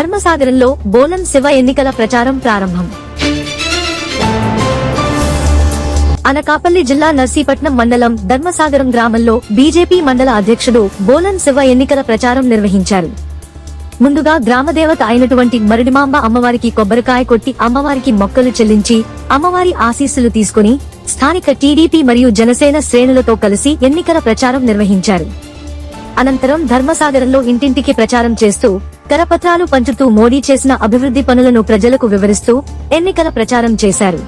ధర్మసాగరంలో బోలం శివ ఎన్నికల ప్రచారం ప్రారంభం. అనకాపల్లి జిల్లా నర్సీపట్నం మండలం ధర్మసాగరం గ్రామంలో బీజేపీ మండల అధ్యక్షుడు బోలం శివ ఎన్నికల ప్రచారం నిర్వహించారు. ముందుగా గ్రామదేవత అయినటువంటి మరుడిమాంబ అమ్మవారికి కొబ్బరికాయ కొట్టి అమ్మవారికి మొక్కలు చెల్లించి అమ్మవారి ఆశీస్సులు తీసుకుని స్థానిక టీడీపీ మరియు జనసేన శ్రేణులతో కలిసి ఎన్నికల ప్రచారం నిర్వహించారు. అనంతరం ధర్మసాగరంలో ఇంటింటికి ప్రచారం చేస్తూ కరపత్రాలు పంచుతూ మోడీ చేసిన అభివృద్ధి పనులను ప్రజలకు వివరిస్తూ ఎన్నికల ప్రచారం చేశారు.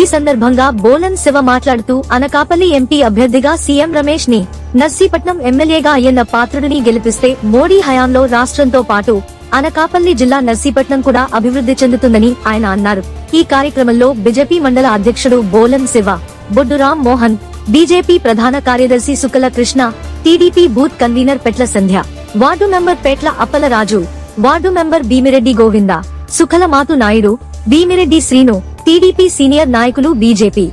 ఈ సందర్భంగా బోలన్ శివ మాట్లాడుతూ అనకాపల్లి ఎంపీ అభ్యర్థిగా సీఎం రమేష్ని నర్సీపట్నం ఎమ్మెల్యేగా అయ్యన్న పాత్రుడిని గెలిపిస్తే మోడీ హయాంలో రాష్ట్రంతో పాటు అనకాపల్లి జిల్లా నర్సీపట్నం కూడా అభివృద్ధి చెందుతుందని ఆయన అన్నారు. ఈ కార్యక్రమంలో బీజేపీ మండల అధ్యక్షుడు బోలన్ శివ బొడ్డురాం మోహన్ బీజేపీ ప్రధాన కార్యదర్శి Sukala Krishna TDP booth convener Petla Sandhya ward member Petla Appalaraju ward member Bhimireddy Govinda Sukhala Mathu Naidu Bhimireddy Srinu TDP senior నాయకులు బీజేపీ.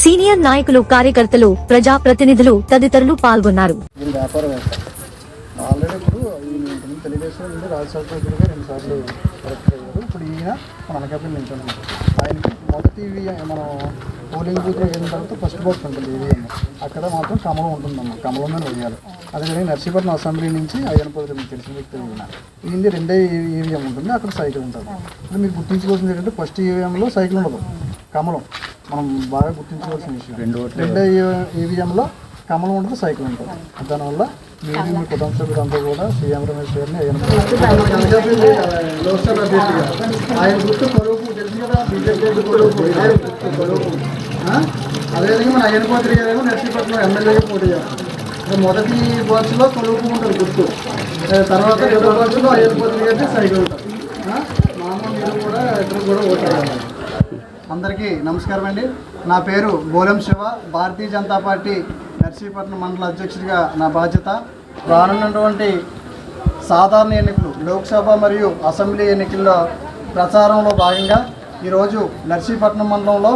సీనియర్ నాయకులు కార్యకర్తలు ప్రజా ప్రతినిధులు తదితరులు పాల్గొన్నారు. ఇప్పుడు ఈయన ఆయనకి మొదటి మనం పోలింగ్ బూత్ అయిన తర్వాత ఫస్ట్ బాక్స్ ఉంటుంది ఈవీఎం అక్కడ మాత్రం కమలం ఉంటుందమ్మ కమలంలో వేయాలి. అదేవిధంగా నర్సీపట్నం అసెంబ్లీ నుంచి అయ్యనపల్లి మీకు తెలిసిన వ్యక్తి ఈయనది రెండే ఈవీఎం ఉంటుంది అక్కడ సైకిల్ ఉంటుంది. ఇప్పుడు మీరు గుర్తించుకోవాల్సింది ఏంటంటే ఫస్ట్ ఈవీఎంలో సైకిల్ ఉండదు కమలం. మనం బాగా గుర్తించుకోవాల్సిన విషయం. రెండో ఈవీఎంలో కమలం ఉంటుంది సైకిల్ ఉంటుంది. దానివల్ల మీరు మీ కుటుంబ సభ్యులంతా కూడా సీఎం రమేష్ గారిని లోక్సభ అభ్యర్థిగా ఆయన గుర్తు కొడుకు తెలుసు కదా బీజేపీ కొడుకు ఆయన గుర్తు కొడుకు ఆ? అదేవిధంగా మన అయ్యనపాత్రి గారేమో నర్సీపట్నం ఎమ్మెల్యేగా పోటీ చేస్తారు మొదటి బాక్స్లో కొడుకు ఉంటుంది గుర్తు తర్వాత రెండో బాక్స్లో అయ్యనపాత్రి గారికి సైకిల్ ఉంటుంది ఆ? మామూలు మీరు కూడా ఇద్దరు కూడా ఓటు అందరికీ నమస్కారం అండి నా పేరు బోలం శివ భారతీయ జనతా పార్టీ నర్సీపట్నం మండల అధ్యక్షుడిగా నా బాధ్యత రానున్నటువంటి సాధారణ ఎన్నికలు లోక్సభ మరియు అసెంబ్లీ ఎన్నికల్లో ప్రచారంలో భాగంగా ఈరోజు నర్సీపట్నం మండలంలో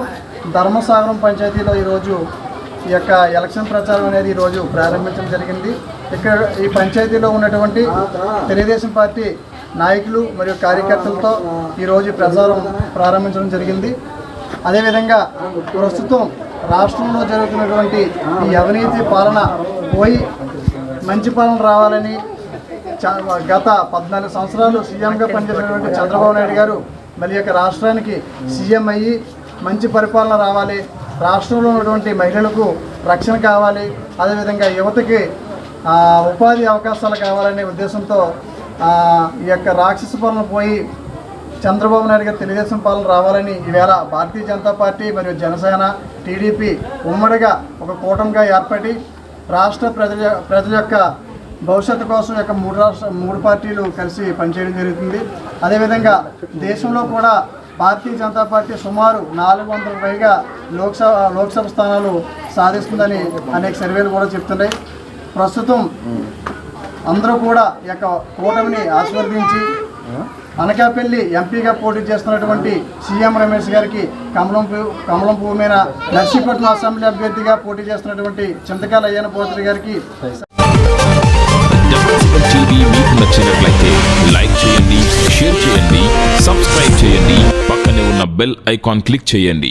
ధర్మసాగరం పంచాయతీలో ఈరోజు ఈ యొక్క ఎలక్షన్ ప్రచారం అనేది ఈరోజు ప్రారంభించడం జరిగింది. ఇక్కడ ఈ పంచాయతీలో ఉన్నటువంటి తెలుగుదేశం పార్టీ నాయకులు మరియు కార్యకర్తలతో ఈరోజు ప్రచారం ప్రారంభించడం జరిగింది. అదేవిధంగా ప్రస్తుతం రాష్ట్రంలో జరుగుతున్నటువంటి ఈ అవినీతి పాలన పోయి మంచి పాలన రావాలని గత పద్నాలుగు సంవత్సరాలు సీఎంగా పనిచేసినటువంటి చంద్రబాబు నాయుడు గారు మళ్ళీ యొక్క రాష్ట్రానికి సీఎం అయ్యి మంచి పరిపాలన రావాలి. రాష్ట్రంలో ఉన్నటువంటి మహిళలకు రక్షణ కావాలి. అదేవిధంగా యువతకి ఉపాధి అవకాశాలు కావాలనే ఉద్దేశంతో ఈ యొక్క రాక్షస పాలన పోయి చంద్రబాబు నాయుడు గారు తెలుగుదేశం పాలన రావాలని ఈవేళ భారతీయ జనతా పార్టీ మరియు జనసేన టీడీపీ ఉమ్మడిగా ఒక కూటమిగా ఏర్పడి రాష్ట్ర ప్రజల ప్రజల యొక్క భవిష్యత్తు కోసం యొక్క మూడు రాష్ట్ర మూడు పార్టీలు కలిసి పనిచేయడం జరుగుతుంది. అదేవిధంగా దేశంలో కూడా భారతీయ జనతా పార్టీ సుమారు నాలుగు వందల పైగా లోక్సభ లోక్సభ స్థానాలు సాధిస్తుందని అనేక సర్వేలు కూడా చెప్తున్నాయి. ప్రస్తుతం అందరూ కూడా యొక్క కూటమిని ఆశీర్వదించి అనకాపల్లి ఎంపీగా పోటీ చేస్తున్నటువంటి సీఎం రమేష్ గారికి కమలం కమలం పువ్వు మీద నర్సీపట్నం అసెంబ్లీ అభ్యర్థిగా పోటీ చేస్తున్నటువంటి చింతకాల అయ్యన పోత్రి గారికి మీకు నచ్చినట్లయితే లైక్ చేయండి షేర్ చేయండి సబ్స్క్రైబ్ చేయండి పక్కనే ఉన్న బెల్ ఐకాన్ క్లిక్ చేయండి.